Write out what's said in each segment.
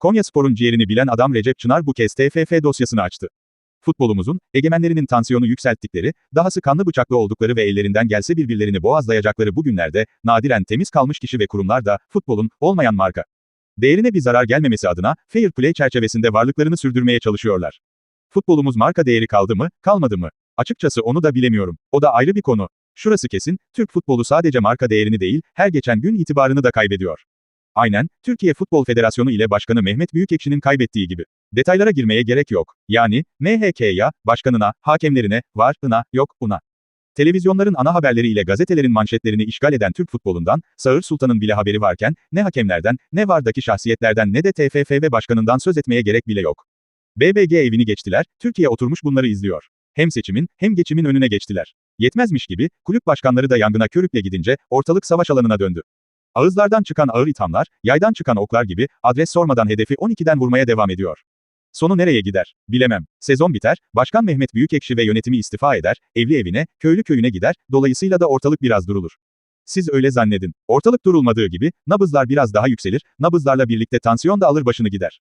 Konya Spor'un ciğerini bilen adam Recep Çınar bu kez TFF dosyasını açtı. Futbolumuzun, egemenlerinin tansiyonu yükselttikleri, dahası kanlı bıçaklı oldukları ve ellerinden gelse birbirlerini boğazlayacakları bu günlerde, nadiren temiz kalmış kişi ve kurumlar da, futbolun, olmayan marka. Değerine bir zarar gelmemesi adına, fair play çerçevesinde varlıklarını sürdürmeye çalışıyorlar. Futbolumuz marka değeri kaldı mı, kalmadı mı? Açıkçası onu da bilemiyorum. O da ayrı bir konu. Şurası kesin, Türk futbolu sadece marka değerini değil, her geçen gün itibarını da kaybediyor. Aynen, Türkiye Futbol Federasyonu ile Başkanı Mehmet Büyükekşi'nin kaybettiği gibi. Detaylara girmeye gerek yok. Yani, MHK'ya, başkanına, hakemlerine, var, ına, yok, una. Televizyonların ana haberleri ile gazetelerin manşetlerini işgal eden Türk futbolundan, Sağır Sultan'ın bile haberi varken, ne hakemlerden, ne vardaki şahsiyetlerden ne de TFF başkanından söz etmeye gerek bile yok. BBG evini geçtiler, Türkiye oturmuş bunları izliyor. Hem seçimin, hem geçimin önüne geçtiler. Yetmezmiş gibi, kulüp başkanları da yangına körükle gidince, ortalık savaş alanına döndü. Ağızlardan çıkan ağır ithamlar, yaydan çıkan oklar gibi, adres sormadan hedefi 12'den vurmaya devam ediyor. Sonu nereye gider? Bilemem. Sezon biter, Başkan Mehmet Büyükekşi ve yönetimi istifa eder, evli evine, köylü köyüne gider, dolayısıyla da ortalık biraz durulur. Siz öyle zannedin. Ortalık durulmadığı gibi, nabızlar biraz daha yükselir, nabızlarla birlikte tansiyon da alır başını gider.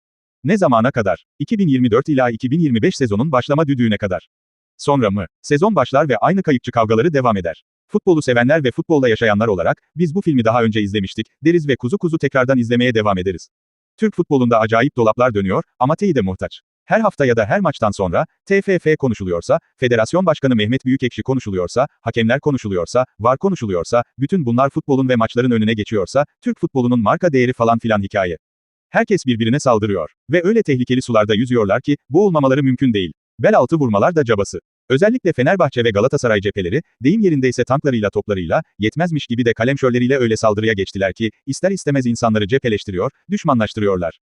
Ne zamana kadar? 2024 ila 2025 sezonun başlama düdüğüne kadar. Sonra mı? Sezon başlar ve aynı kayıkçı kavgaları devam eder. Futbolu sevenler ve futbolda yaşayanlar olarak, biz bu filmi daha önce izlemiştik, deriz ve kuzu kuzu tekrardan izlemeye devam ederiz. Türk futbolunda acayip dolaplar dönüyor, ama teyide muhtaç. Her hafta ya da her maçtan sonra, TFF konuşuluyorsa, Federasyon Başkanı Mehmet Büyükekşi konuşuluyorsa, hakemler konuşuluyorsa, VAR konuşuluyorsa, bütün bunlar futbolun ve maçların önüne geçiyorsa, Türk futbolunun marka değeri falan filan hikaye. Herkes birbirine saldırıyor. Ve öyle tehlikeli sularda yüzüyorlar ki, boğulmamaları mümkün değil. Bel altı vurmalar da cabası. Özellikle Fenerbahçe ve Galatasaray cepheleri, deyim yerindeyse tanklarıyla toplarıyla, yetmezmiş gibi de kalemşörleriyle öyle saldırıya geçtiler ki, ister istemez insanları cepheleştiriyor, düşmanlaştırıyorlar.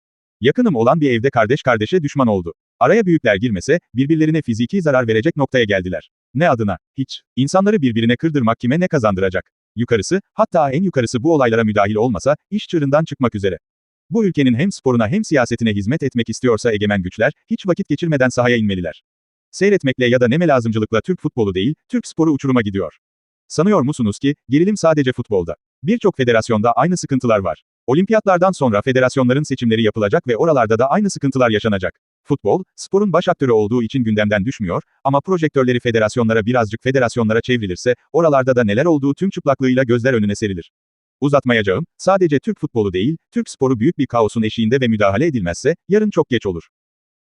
Yakınım olan bir evde kardeş kardeşe düşman oldu. Araya büyükler girmese, birbirlerine fiziki zarar verecek noktaya geldiler. Ne adına? Hiç. İnsanları birbirine kırdırmak kime ne kazandıracak? Yukarısı, hatta en yukarısı bu olaylara müdahil olmasa, iş çığırından çıkmak üzere. Bu ülkenin hem sporuna hem siyasetine hizmet etmek istiyorsa egemen güçler, hiç vakit geçirmeden sahaya inmeliler. Seyretmekle ya da neme lazımcılıkla Türk futbolu değil, Türk sporu uçuruma gidiyor. Sanıyor musunuz ki, gerilim sadece futbolda. Birçok federasyonda aynı sıkıntılar var. Olimpiyatlardan sonra federasyonların seçimleri yapılacak ve oralarda da aynı sıkıntılar yaşanacak. Futbol, sporun baş aktörü olduğu için gündemden düşmüyor, ama projektörleri federasyonlara birazcık federasyonlara çevrilirse, oralarda da neler olduğu tüm çıplaklığıyla gözler önüne serilir. Uzatmayacağım, sadece Türk futbolu değil, Türk sporu büyük bir kaosun eşiğinde ve müdahale edilmezse, yarın çok geç olur.